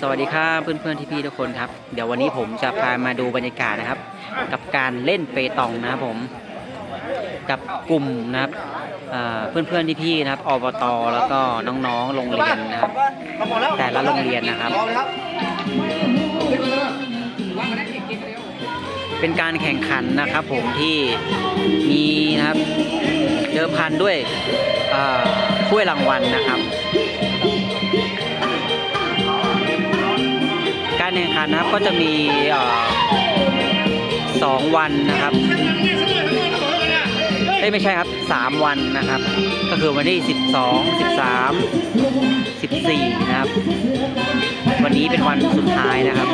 สวัสดีครับเพื่อนๆที่พี่ทุกคนครับ เดี๋ยววันนี้ผมจะพามาดูบรรยากาศนะครับ กับการเล่นเปตองนะครับผม กับกลุ่มนะครับอ่าเพื่อนๆที่พี่นะครับอบตแล้วก็น้องๆโรงเรียนนะครับ แต่ละโรงเรียนนะครับ เป็นการแข่งขันนะครับ ผมที่มีนะครับเดิมพันด้วยถ้วยรางวัลนะครับ การแข่งขันนะครับก็จะมีสองวันนะครับเอ้ยไม่ใช่ครับสามวันนะครับ ก็คือวันที่ 12 13 14 นะครับ วันนี้เป็นวันสุดท้ายนะครับ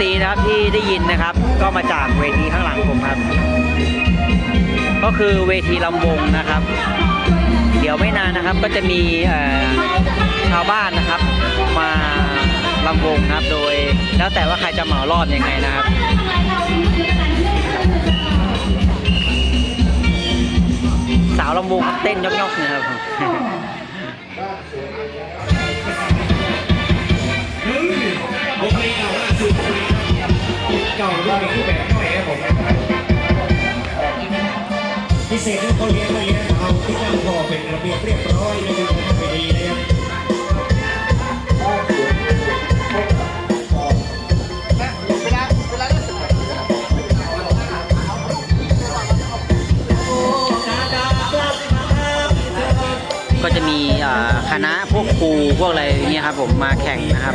ตรีนะครับที่ได้ยินนะครับ ก็มาจากเวทีข้างหลังผมครับ ก็คือเวทีลำวงนะครับ เดี๋ยวไม่นานนะครับก็จะมีชาวบ้านนะครับ มาลำวงนะครับ โดยแล้วแต่ว่าใครจะเหมารอบยังไงนะครับสาวลำวงเต้นยกๆนะครับวงเพลงเก่าล่าสุด เก่าด้วยมีรูปแบบหน่ครับผมพิเศษที่เขาเลี้ยงมาเลี้ยงเอาที่นั่งพอเป็นระเบียบเรียบร้อยเลยครับไม่ดีเลยครับก็จะมีคณะพวกครูพวกอะไรอย่างเงี้ยครับผมมาแข่งนะครับ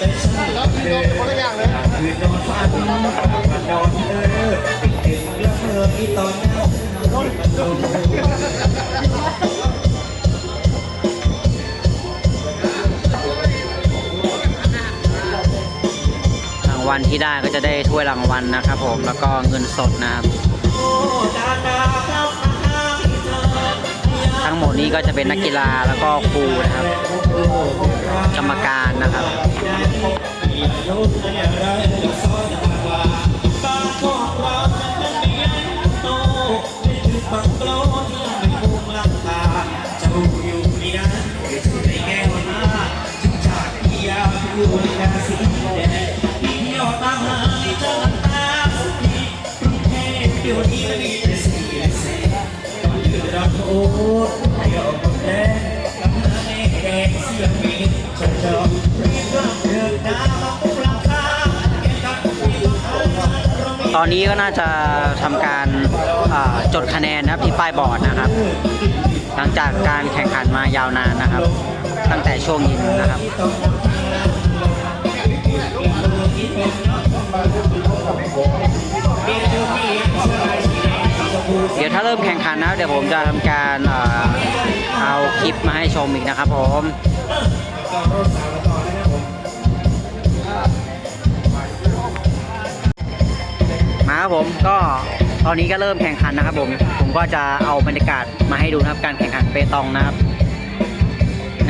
กันเพราะมีแต่ฉันเดินคนละอย่างเลยนอนฝันนอนเออถึงแล้วเธอที่ตอนนั้นมันโดนรางวัลที่ได้ก็จะได้ถ้วยรางวัลนะครับผมแล้วก็เงินสดนะครับ หมดนี้ก็จะเป็นนักกีฬาแล้วก็ครูนะครับ กรรมการนะครับเดี๋ยวนี้มันมีแต่สิ่งเสียต้องยืนรับโทษให้อ ตอนนี้ก็น่าจะทำการจดคะแนนนะครับที่ป้ายบอร์ดนะครับ หลังจากการแข่งขันมายาวนานนะครับ ตั้งแต่ช่วงเย็นนะครับ เดี๋ยวถ้าเริ่มแข่งขันนะเดี๋ยวผมจะทำการเอาคลิปมาให้ชมอีกนะครับผมมาครับผมก็ตอนนี้ก็เริ่มแข่งขันนะครับผม ผมก็จะเอาบรรยากาศมาให้ดูนะครับการแข่งขันเปตองนะครับ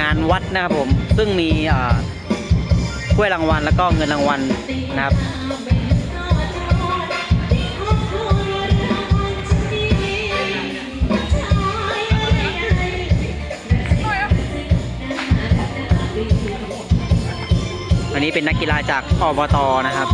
งานวัดนะครับผมซึ่งมีถ้วยรางวัลแล้วก็เงินรางวัลนะครับ นนี้เป็นนักกีฬาจากอบตนะครับ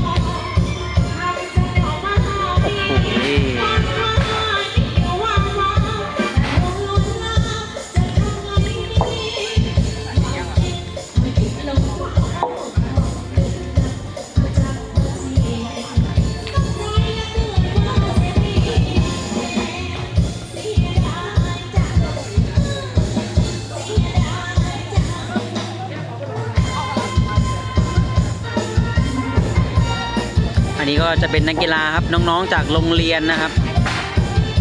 นี้ก็จะเป็นนักกีฬาครับน้องๆจากโรงเรียนนะครับ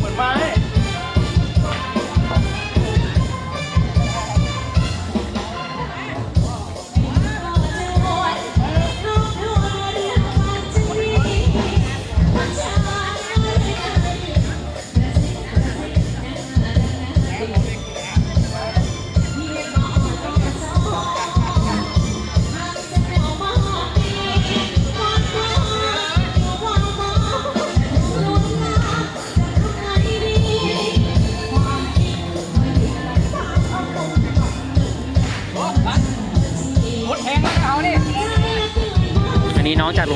อัน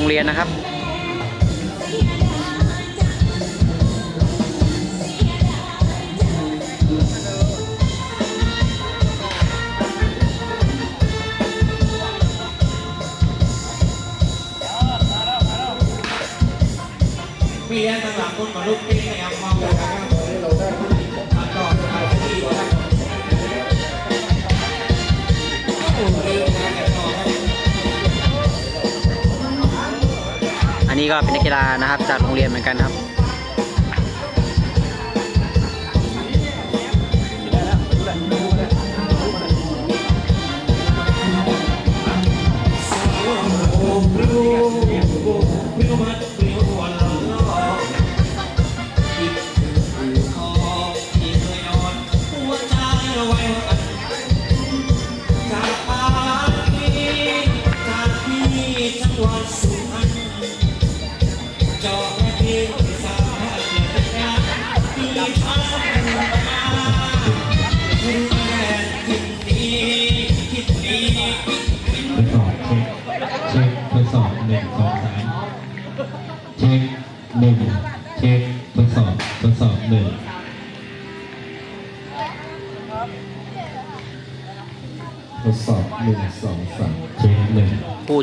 โรงเรียนนะครับ นี้ก็เป็นนักกีฬานะครับจากโรงเรียนเหมือนกันครับ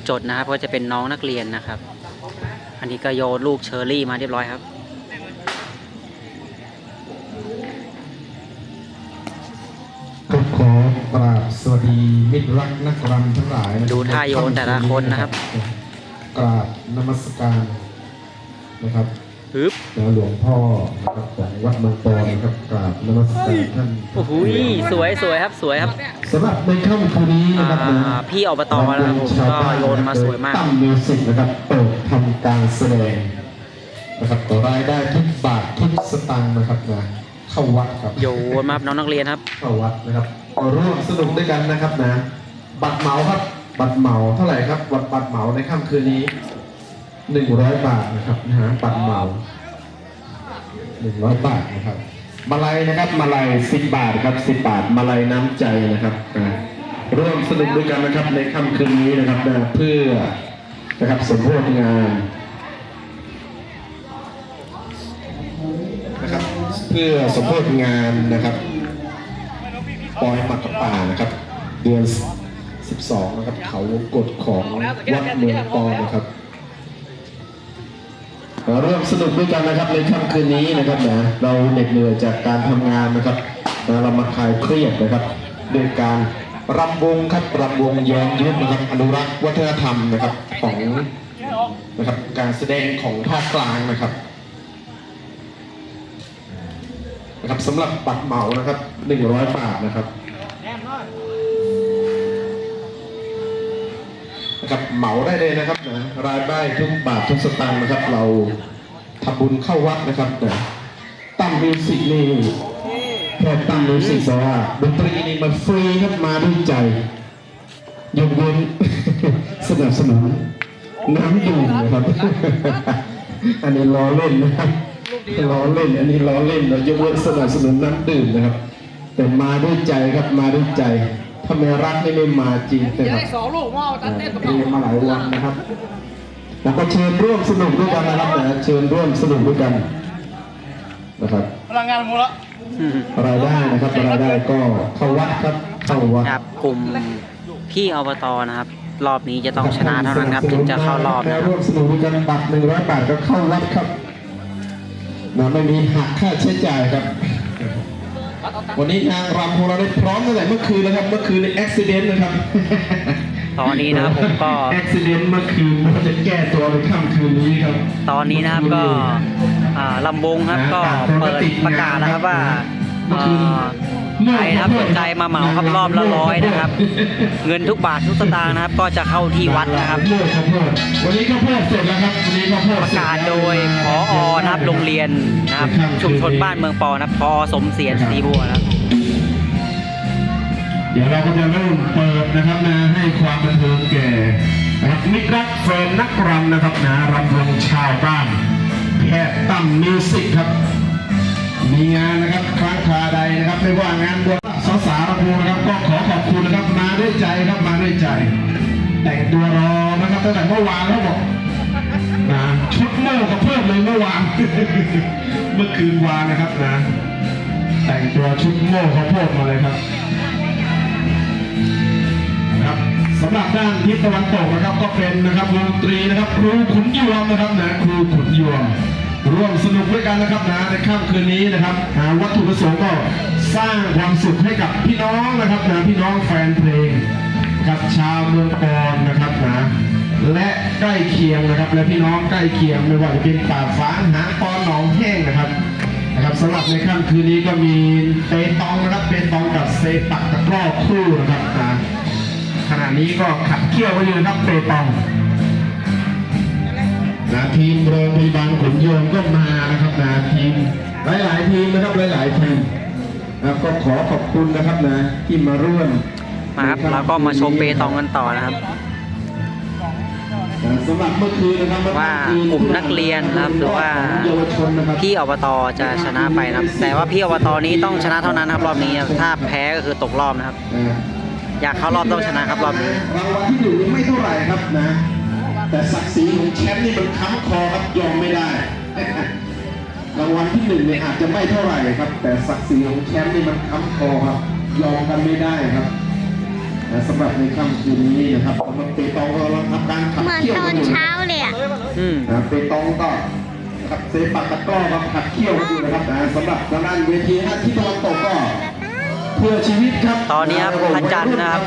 จดนะครับ ก็จะเป็นน้องนักเรียนนะครับ อันนี้ก็โยนลูกเชอร์รี่มาเรียบร้อยครับ ก็ขอกราบสวัสดีมิตรรักนักรำทั้งหลายดูท่าโยนแต่ละคนนะครับ กราบนมัสการนะครับ ฮึบแล้วหลวงพ่อนะครับของวัดเมืองปอนนะครับกราบนมัสการท่านโอ้โหสวยสวยครับสวยครับสำหรับในค่ำคืนนี้นะครับนะอ่าพี่อบตนะครับผมก็โยนมาสวยมากตั้งมิวสิกนะครับเปิดทำการแสดงนะครับต่อรายได้ทุกบาททุกสตางค์นะครับนะเข้าวัดครับโยนมาครับน้องนักเรียนครับเข้าวัดนะครับมาร่วมสนุกด้วยกันนะครับนะ บัตรเหมาครับ บัตรเหมาเท่าไหร่ครับบัตรบัตรเหมาในค่ำคืนนี้ หนึ่งร้อยบาทนะครับนะฮะบัตรเหมาหนึ่งร้อยบาทนะครับ มาลัยนะครับมาลัยสิบบาทครับสิบบาท มาลัยน้ำใจนะครับนะร่วมสนุกด้วยกันนะครับในค่ำคืนนี้นะครับนะเพื่อนะครับสมโภชงานนะครับ เพื่อสมโภชงานนะครับปอยหมักกะป่านะครับ เดือน 12 นะครับ เขาวงกฎของวัดเมืองปอนนะครับ ร่วมสนุกด้วยกันนะครับในค่ำคืนนี้นะครับนะเราเหน็ดเหนื่อยจากการทำงานนะครับนะเรามาคลายเครียดนะครับด้วยการรำวงครับรำวงย้อนยุคนะครับอนุรักษ์วัฒนธรรมนะครับของนะครับการแสดงของภาคกลางนะครับนะครับสำหรับบัตรเหมานะครับ 100 บาทนะครับ นะครับเหมาได้เลยนะครับนะรายได้ทุกบาททุกสตางค์นะครับ เราทำบุญเข้าวัดนะครับนะตั้มมิวสิกนี่แค่ตั้มมิวสิกบอกว่าดนตรีนี่มันฟรีครับมาด้วยใจยกเว้นสนับสนุนน้ำดื่มนะครับ อันนี้ล้อเล่นนะครับล้อเล่น อันนี้ล้อเล่นเรายกเว้นสนับสนุนน้ำดื่มนะครับ แต่มาด้วยใจครับมาด้วยใจ ถ้าไม่รักนี่ไม่มาจริงนะครับสองลูกว่าตัดเต้นกับเรียนมาหลายวันนะครับ แล้วก็เชิญร่วมสนุกด้วยกันนะครับนะเชิญร่วมสนุกด้วยกันนะครับ พลังงานมูละรายได้นะครับรายได้ก็เข้าวัดครับเข้าวัดครับกลุ่มพี่อบตนะครับ รอบนี้จะต้องชนะเท่านั้นครับถึงจะเข้ารอบนะครับร่วมสนุกด้วยกันบัตรหนึ่งร้อยบาทก็เข้าวัดครับนะไม่มีหักค่าใช้จ่ายครับ วันนี้นางรำของเราได้พร้อมตั้งแต่เมื่อคืนแล้วครับ เมื่อคืนในอุบิเหตุนะครับ ตอนนี้นะครับผมก็ อุบิเหตุเมื่อคืนเราจะแก้ตัวในค่ำคืนนี้ครับ ตอนนี้นะครับก็อ่าลำวงครับก็เปิดประกาศนะครับว่าเอ่อ ใครนะครับสนใจมาเหมาครับรอบละร้อยนะครับ เงินทุกบาททุกสตางค์นะครับ ก็จะเข้าที่วัดนะครับข้าวโพดข้าวโพดวันนี้ข้าวโพดเสร็จแล้วครับวันนี้ข้าวโพดประกาศโดยพอนะครับโรงเรียนนะครับชุมชนบ้านเมืองปอนะครับพอสมเสียรศรีบัวนะครับเดี๋ยวเราก็จะเริ่มเปิดนะครับนะให้ความบันเทิงแก่นะครับมิตรรักแฟนนักรำนะครับนะรำวงชาวบ้านแพทย์ตั้มมิวสิกครับ มีงานนะครับครั้งคาใดนะครับไม่ว่างานบวชสาวสาวรำวงนะครับก็ขอขอบคุณนะครับมาด้วยใจครับมาด้วยใจ แต่งตัวรอนะครับตั้งแต่เมื่อวานแล้วบอกนะชุดโม่ก็เพิ่มเลยเมื่อวานเมื่อคืนวานนะครับนะ แต่งตัวชุดโม่เขาวโพดมมาเลยครับนะครับสำหรับด้านทิศตะวันตกนะครับก็เป็นนะครับวงตรีนะครับ ครูขุนยวมนะครับนะครูขุนยวม ร่วมสนุกด้วยกันนะครับนะในค่ำคืนนี้นะครับหาวัตถุประสงค์ก็สร้างความสุขให้กับพี่น้องนะครับนะพี่น้องแฟนเพลง กับชาวเมืองกรนนะครับนะและใกล้เคียงนะครับ และพี่น้องใกล้เคียงไม่ว่าจะเป็นป่าฝางหางปอนหนองแห้งนะครับนะครับสำหรับในค่ำคืนนี้ก็มีเปตองนะครับเปตองกับเซปักตะกร้อคู่นะครับนะขณะนี้ก็ขับเคี่ยวกันอยู่นะครับเปตอง นะทีมโรงพยาบาลขุนโยมก็มานะครับนะทีมหลายๆทีมนะครับหลายๆทีมนะก็ขอขอบคุณนะครับนะที่มาร่วมมาครับแล้วก็มาชมเปตองกันต่อนะครับนะสำหรับเมื่อคืนนะครับว่ากลุ่มนักเรียนนะครับหรือว่าเยาวชนนะครับพี่อบตจะชนะไปนะครับ แต่ว่าพี่อบตนี้ต้องชนะเท่านั้นนะครับรอบนี้นะครับถ้าแพ้ก็คือตกรอบนะครับนะอยากเข้ารอบต้องชนะครับรอบนี้รางวัลที่หนึ่งนี่ไม่เท่าไหร่ครับนะ แต่ศักดิ์ศรีของแชมป์นี่มันค้ำคอครับยอมไม่ได้รางวัลที่หนึ่งเนี่ยอาจจะไม่เท่าไหร่ครับ แต่ศักดิ์ศรีของแชมป์นี่มันค้ำคอครับ ยอมกันไม่ได้ครับนะสำหรับในค่ำคืนนี้นะครับสำหรับเปตองก็กำลังทำการขับเหมือนเคี่ยวตอกันนอยู่เช้าเลยอะอืมนะเปตองก็นะครับเซปักตะกร้อครับขับเคี่ยวกันอยู่นะครับนะสำหรับทางด้านเวทีหน้าที่ตะวันตกก็เพื่อชีวิตครับ ตอนนี้ครับพระจันทร์นะครับ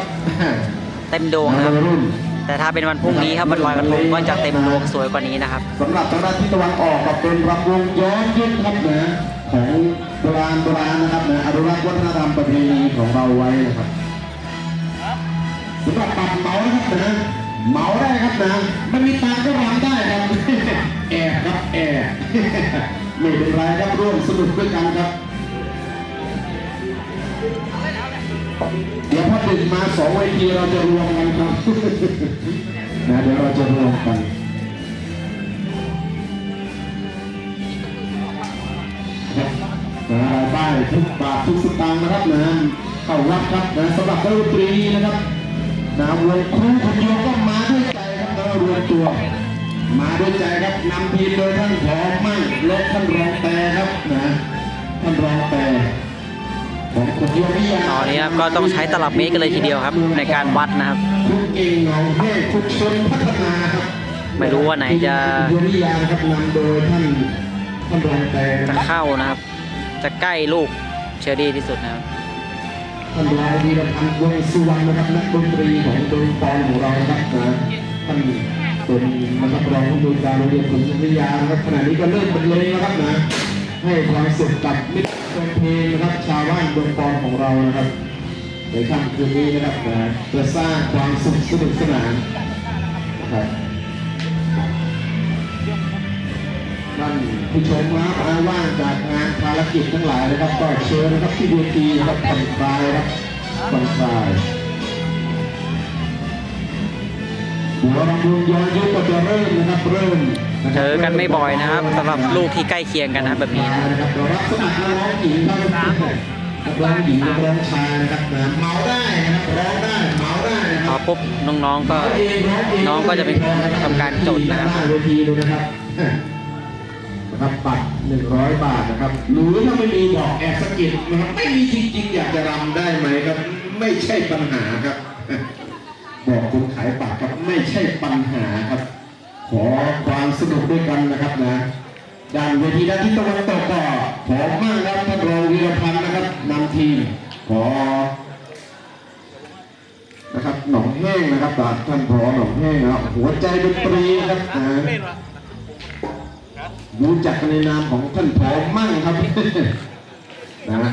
เต็มดวงนะครับวัยรุ่น แต่ถ้าเป็นวันพรุ่งนี้ครับวันลอยกระทงก็จะเต็มดวงสวยกว่านี้นะครับสำหรับทางด้านที่ตะวันออกก็เป็นรำวงย้อนยุคครับนะของโบราณโบราณนะครับนะอนุรักษ์วัฒนธรรมประเพณีของเราไว้นะครับสำหรับบัตรเมานะครับนะเมาได้ครับนะไม่มีตังก็รำได้ครับแอบครับแอบไม่เป็นไรครับร่วมสนุกด้วยกันครับ เดี๋ยวพอดึกมาสองเวทีเราจะรวมกันครับนะเดี๋ยวเราจะรวมกันนะรายได้ทุกบาททุกสตางค์นะครับนะเข้าวัดครับนะสำหรับดนตรีนะครับนะวงครูคนเดียวก็มาด้วยใจครับแล้วรวมตัว มาด้วยใจครับนำทีมโดยท่านผอมั่งละท่านรองแต่ครับนะท่านรองแต่ ตอนนี้ครับก็ต้องใช้ตลับเมตรกันเลยทีเดียวครับ ในการวัดนะครับ ไม่รู้ว่าไหนจะจะเข้านะครับ จะใกล้ลูกเชอรี่ที่สุดนะครับท่านรองวีรพันธ์วงสุวรรณนะครับนักดนตรีของดนปอนของเรานะครับนะท่านเป็นนะครับรองผู้ดูการโรงเรียนขุนวิยานะครับขณะนี้ก็เริ่มบรรเลงแล้วครับนะให้ความสุขกับมิตร เพลงนะครับชาวบ้านดนปอนของเรานะครับในค่ำคืนนี้นะครับนะเพื่อสร้างความสุขสนุกสนานนะครับท่านผู้ชมนะครับอาว่างจากงานภารกิจทั้งหลายนะครับก็เชิญนะครับที่เวทีนะครับผ่อนคลายครับผ่อนคลายหัวรำวงย้อนยุคก็จะเริ่มนะครับเริ่ม เจอกันไม่บ่อยนะครับสำหรับลูกที่ใกล้เคียงกันนะแบบนี้นะครับเรามรนักร้องหญิงร้องหนักร้องชายนะครับเมาได้นะครับร้องได้เมาได้นะคพรัอปุ๊บน้องๆก็น้องก็จะเป็นทำการจดนะครับหน้าเวทีเลยนะครับนะครับบัตรหนึ่งร้อยบาทนะครับหรือถ้าไม่มีบอกแอบสกิดนะครับไม่มีจริงๆอยากจะรำได้ไหมครับ ไม่ใช่ปัญหาครับ บอกคนขายบัตรครับไม่ใช่ปัญหาครับ ขอความสนุกด้วยกันนะครับนะด้านเวทีด้านที่ตะวันตกก็ขอมากครับท่านรองวีรพันธ์นะครับนำทีมขอนะครับหนองแห้งนะครับจากท่านพอหนองแห้งนะครับหัวใจดนตรีนะครับนะรู้จักกันในนามของท่านพอมั่งครับนะ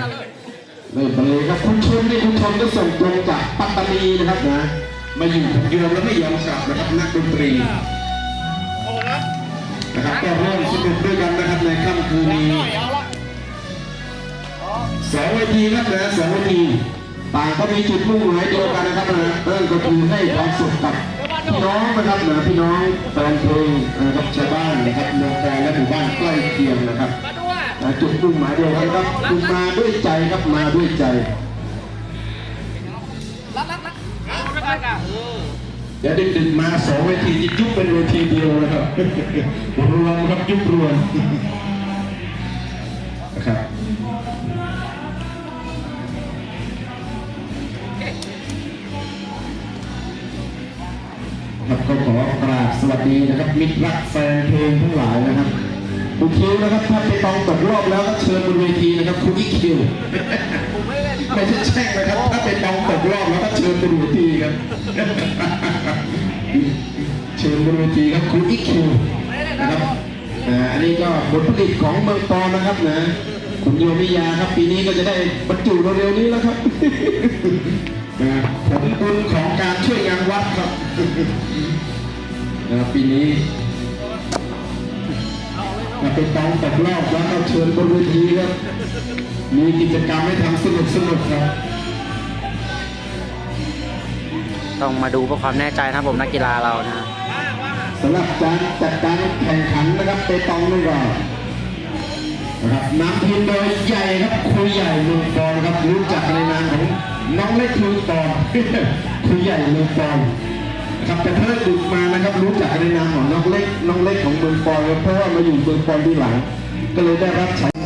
เริ่มเลยครับคุณชนนี่คุณชนก็ส่งตรงจากปัตตานีนะครับนะมาอยู่ยอมแล้วไม่ยอมกลับนะครับนักดนตรี นะครับก็ร่วมสนุกด้วยกันนะครับในค่ำคืนนี้น่อยเอาละสองเวทีครับนะสองเวทีต่างก็มีจุดมุ่งหมายเดียวกันนะครับนะนั่นก็คือให้ความสุขกับพี่น้องนะครับนะพี่น้องแฟนเพลงนะครับชาวบ้านนะครับเมืองแกลและหมู่บ้านใกล้เคียงนะครับนะจุดมุ่งหมายเดียวกันครับคือมาด้วยใจครับมาด้วยใจ เดี๋ยวดึกๆมาสองเวทีจะยุบเป็นเวทีเดียวนะครับรวมครับยุบรวมนะครับครับก็ขอกราบสวัสดีนะครับมิตรรักแฟนเพลงทั้งหลายนะครับ คุณคิวนะครับถ้าไปตองตกรอบแล้วก็เชิญบนเวทีนะครับคุณอีคิวไม่ใช่แช่งนะครับถ้าเป็นตองตกรอบแล้วก็เชิญบนเวทีครับเชิญบนเวทีครับคุณอีคิวนะครับอันนี้ก็ผลผลิตของเมืองปอนะครับนะคุณโยมิยาครับปีนี้ก็จะได้บรรจุเร็วๆนี้แล้วครับผลบุญของการช่วยงานวัดครับปีนี้ นะเป็นตองตกรอบแล้วก็เชิญบนเวทีครับมีกิจกรรมให้ทำสนุกสนุกๆครับต้องมาดูเพื่อความแน่ใจนะครับผมนักกีฬาเรานะสำหรับการจัดการแข่งขันนะครับเปตองนี่ก็นะครับนำทีมโดยใหญ่ครับครูใหญ่เมืองปอนครับรู้จักในนามของน้องเล็กเมืองปอนครูใหญ่เมืองปอน นะครับแต่เพิ่งดึกมานะครับ รู้จักในนามของน้องเล็กน้องเล็กของเมืองปอนครับเพราะว่ามาอยู่เมืองปอนที่หลัง ก็เลยได้รับฉาย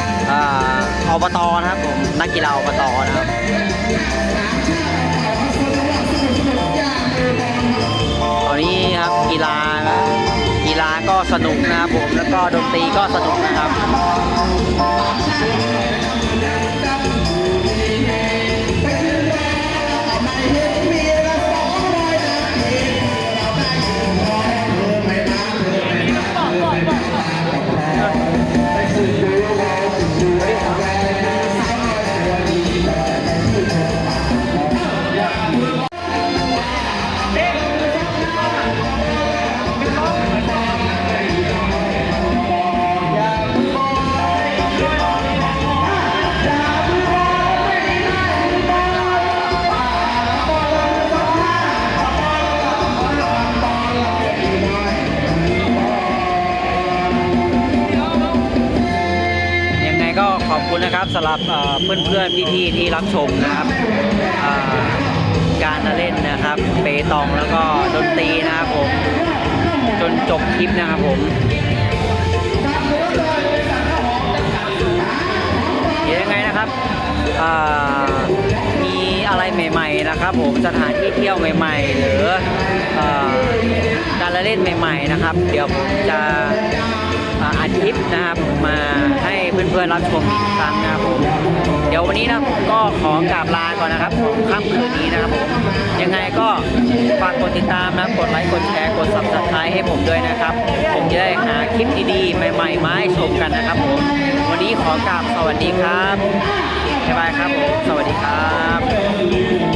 ออ่าอบตนะครับผมนักกีฬาอบตนะครับตอนนี้ครับกีฬากีฬาก็สนุกนะครับผมแล้วก็ดนตรีก็สนุกนะครับ รับเอ่อเพื่อนๆพี่ๆที่รับชมนะครับการเล่นนะครับ เปตองแล้วก็ดนตรีนะครับผมจนจบคลิปนะครับผมเดี๋ยวยังไงนะครับมีอะไรใหม่ ๆ นะครับ ผมสถานที่เที่ยวใหม่ ๆ หรือเอ่อการละเล่นใหม่ ๆ นะครับ เดี๋ยวผมจะ อ่าอัดคลิปนะครับมาให้เพื่อนๆรับชมอีกครั้งนะครับผมเดี๋ยววันนี้นะผมก็ขอกราบลาก่อนนะครับของค่ำคืนนี้นะครับผมยังไงก็ฝากกดติดตามนะกดไลค์กดแชร์กด subscribe ให้ผมด้วยนะครับ ผมจะได้หาคลิปดีๆ ใหม่ๆมาให้ชมกันนะครับผมวันนี้ขอกราบสวัสดีครับบ๊ายบายครับผมสวัสดีครับ